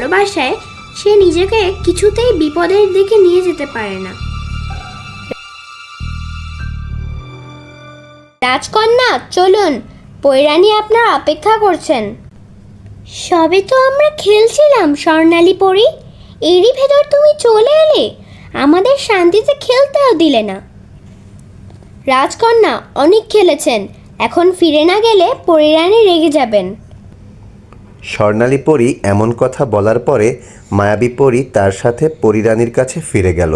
ভালোবাসায় সে নিজেকে কিছুতেই বিপদের দিকে নিয়ে যেতে পারে না। রাজকন্যা চলুন। পৈরানি আপনার অপেক্ষা করছেন। সবে তো আমরা খেলছিলাম স্বর্ণালী পরি। এরই ভেতর তুমি চলে এলে। আমাদের শান্তিতে খেলতেও দিলে না। রাজকন্যা অনেক খেলেছেন। এখন ফিরে না গেলে পরিরানী রেগে যাবেন। স্বর্ণালী পরী এমন কথা বলার পরে মায়াবী পরী তার সাথে পরিরানীর কাছে ফিরে গেল।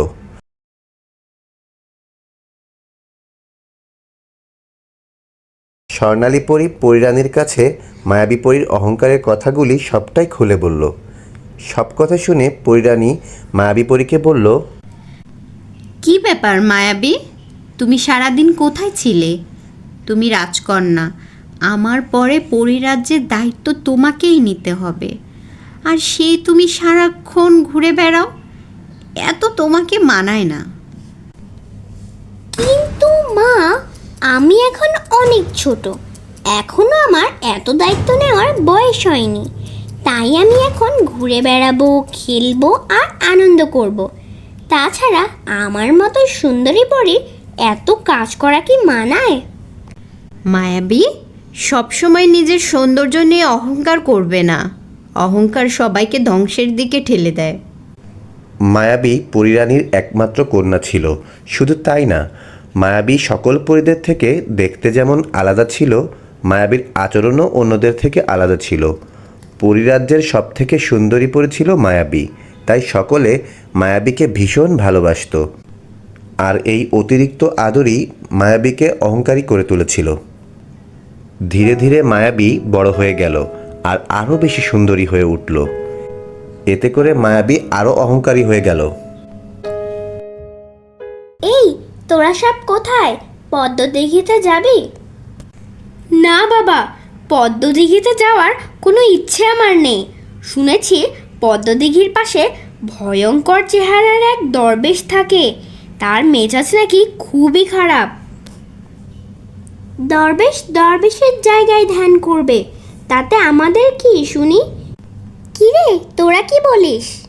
স্বর্ণালী পরী পরিরানীর কাছে মায়াবী পরীর অহংকারের কথাগুলি সবটাই খুলে বলল। সব কথা শুনে পরিরানী মায়াবী পরীকে বলল, কি ব্যাপার মায়াবী? তুমি সারাদিন কোথায় ছিলে? তুমি রাজকন্যা। আমার পরে পরিরাজ্যের দায়িত্ব তোমাকেই নিতে হবে। আর সেই তুমি সারাক্ষণ ঘুরে বেড়াও এত তোমাকে মানায় না। কিন্তু মা আমি এখন অনেক ছোট। এখনও আমার এত দায়িত্ব নেওয়ার বয়স হয়নি। তাই আমি এখন ঘুরে বেড়াবো খেলব আর আনন্দ করব। তাছাড়া আমার মতো সুন্দরী পরে এত কাজ করা কি মানায়? মায়াবী সবসময় নিজের সৌন্দর্য নিয়ে অহংকার করবে না। অহংকার সবাইকে ধ্বংসের দিকে ঠেলে দেয়। মায়াবী পরিরানীর একমাত্র কন্যা ছিল। শুধু তাই না, মায়াবী সকল পরিদের থেকে দেখতে যেমন আলাদা ছিল, মায়াবীর আচরণও অন্যদের থেকে আলাদা ছিল। পরিরাজ্যের সব থেকে সুন্দরী পরি ছিল মায়াবী, তাই সকলে মায়াবীকে ভীষণ ভালোবাসতো। আর এই অতিরিক্ত আদরই মায়াবীকে অহংকারী করে তুলেছিল। ধীরে ধীরে মায়াবী বড় হয়ে গেল আর আরও বেশি সুন্দরী হয়ে উঠল। এতে করে মায়াবী আরও অহংকারী হয়ে গেল। এই তোরা সব কোথায়? পদ্ম দিঘিতে যাবি? না বাবা পদ্ম দিঘিতে যাওয়ার কোনো ইচ্ছে আমার নেই। শুনেছি পদ্ম দিঘির পাশে ভয়ঙ্কর চেহারার এক দরবেশ থাকে। তার মেজাজ নাকি খুবই খারাপ। দরবেশ দরবেশের জায়গায় ধ্যান করবে। তাতে আমাদের কি শুনি? কিরে তোরা কি বলিস?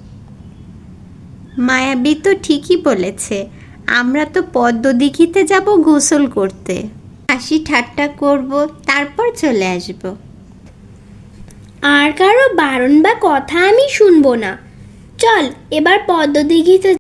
মায়াবী তো ঠিকই বলেছে। আমরা তো পদ্ম পদ্মদিঘিতে যাব গোসল করতে। হাসি ঠাট্টা করব তারপর চলে আসব। আর কারও বারণ বা কথা আমি শুনব না। চল এবার পদ্ম পদ্মদিঘিতে